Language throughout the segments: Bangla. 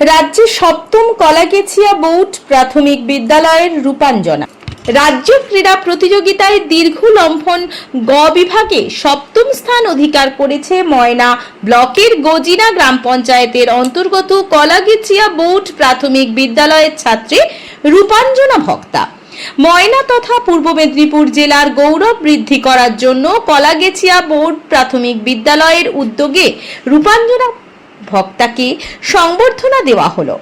রাজ্যে সপ্তম কলাগেছিয়া বোর্ড প্রাথমিক বিদ্যালয়ের রূপাঞ্জনা। রাজ্য ক্রীড়া প্রতিযোগিতায় দীর্ঘ লম্ফন গ বিভাগে সপ্তম স্থান অধিকার করেছে ময়না ব্লকের গজিনা গ্রাম পঞ্চায়েতের অন্তর্গত কলাগেছিয়া বোর্ড প্রাথমিক বিদ্যালয়ের ছাত্রী রূপাঞ্জনা ভক্তা। ময়না তথা পূর্ব মেদিনীপুর জেলার গৌরব বৃদ্ধি করার জন্য কলাগেছিয়া বোর্ড প্রাথমিক বিদ্যালয়ের উদ্যোগে রূপাঞ্জনা ভক্তাকে সংবর্ধনা দেওয়া হলো।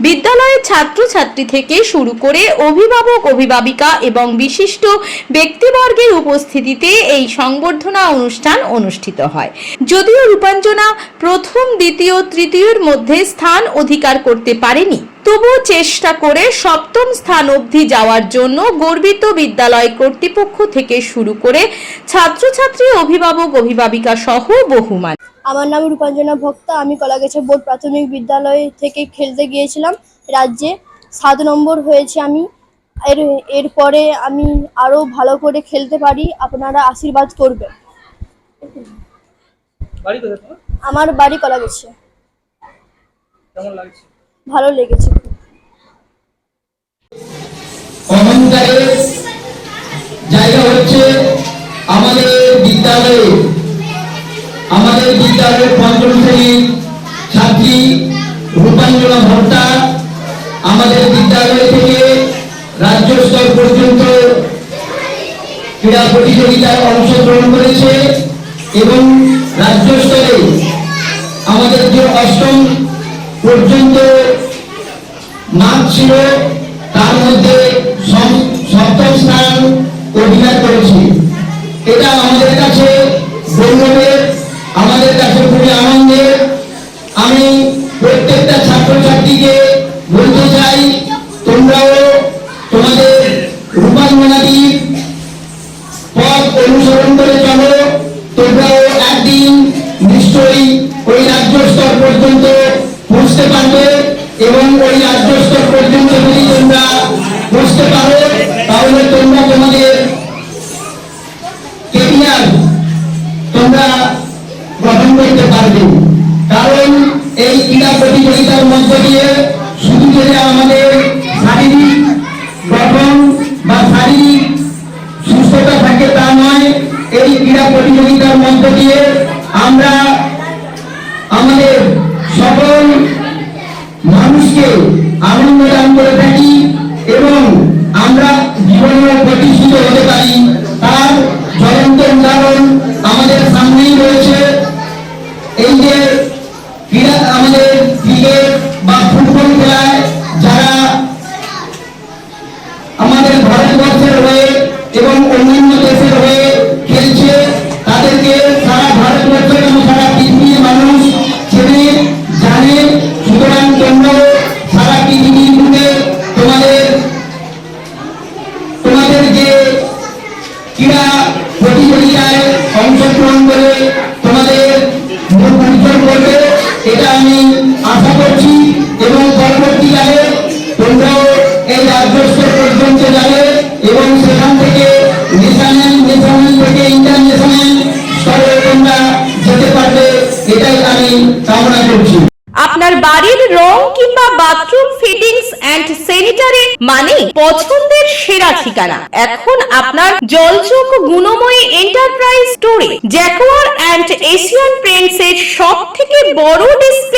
বিদ্যালয়ের ছাত্রছাত্রী থেকে শুরু করে অভিভাবক, অভিভাবিকা এবং বিশিষ্ট ব্যক্তিবর্গের উপস্থিতিতে এই সংবর্ধনা অনুষ্ঠান অনুষ্ঠিত হয়। যদিও রূপাঞ্জনা প্রথম, দ্বিতীয়, তৃতীয়ের মধ্যে স্থান অধিকার করতে পারেনি, তবুও চেষ্টা করে সপ্তম স্থান অবধি যাওয়ার জন্য গর্বিত বিদ্যালয় কর্তৃপক্ষ থেকে শুরু করে ছাত্রছাত্রী, অভিভাবক, অভিভাবিকা সহ বহুমান আমার নাম রূপাঞ্জনা ভক্তা আমি কলাগাছা বোর্ড প্রাথমিক বিদ্যালয় থেকে খেলতে গিয়েছিলাম রাজ্যে। সাত নম্বর হয়েছে আমি। এর এরপরে আমি আরও ভালো করে খেলতে পারি আপনারা আশীর্বাদ করবেন। আমার বাড়ি কলাগাছে। ভালো লেগেছে। রূপাঞ্জনা আমাদের বিদ্যালয় থেকে রাজ্য স্তর পর্যন্ত ক্রীড়া প্রতিযোগিতায় অংশগ্রহণ করেছে এবং রাজ্য স্তরে আমাদের যে অষ্টম পর্যন্ত মার্ক ছিল, তার মধ্যে সপ্তম স্থান অধিকার করেছি। এটা আমাদের কাছে গৌরবের, আমাদের কাছে খুবই আনন্দের। আমি প্রত্যেকটা ছাত্রছাত্রীকে বলতে চাই, তোমরাও তোমাদের রূপাঙ্গনাদির পথ অনুসরণ করে চলো। তোমরাও একদিন নিশ্চয়ই ওই রাজ্য স্তর পর্যন্ত পৌঁছতে পারবে এবং ওই রাজ্য স্তর পর্যন্ত যদি তোমরা পৌঁছতে পারো, তাহলে তোমরা তোমাদের কেরিয়ার তোমরা গঠন করতে পারবে। এই ক্রীড়া প্রতিযোগিতার মধ্য দিয়ে শুধু যে আমাদের শারীরিক গঠন বা শারীরিক সুস্থতা থাকে তা নয়, এই ক্রীড়া প্রতিযোগিতার মধ্য দিয়ে আমরা আমাদের সকল মানুষকে আনন্দ দান করে থাকি এবং আমরা জীবনে প্রতিষ্ঠিত হতে পারি। তার জ্বলন্ত উদাহরণ ক্রীড়া প্রতিযোগিতায় অংশগ্রহণ করে তোমাদের মুখ করবে, এটা আমি আশা করছি এবং পরবর্তীকালে তোমরাও এই রাজ্য পর্যন্ত যাবে এবং সেখান থেকে ন্যাশনাল ন্যাশনাল থেকে ইন্টারন্যাশনাল স্তরে তোমরা যেতে পারবে, এটাই আমি কামনা করছি। আপনার বাড়ির রং কিংবা বাথরুম ফিটিংস এন্ড স্যানিটারি মানে পছন্দের সেরা ঠিকানা। এখন আপনার জলচোখ গুণময়ী এন্টারপ্রাইজ স্টোরে জ্যাকোয়ার এন্ড এশিয়ান প্রিন্টস এর সব থেকে বড় display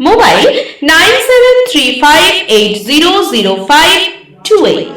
mobile nine seven three five eight zero zero five two eight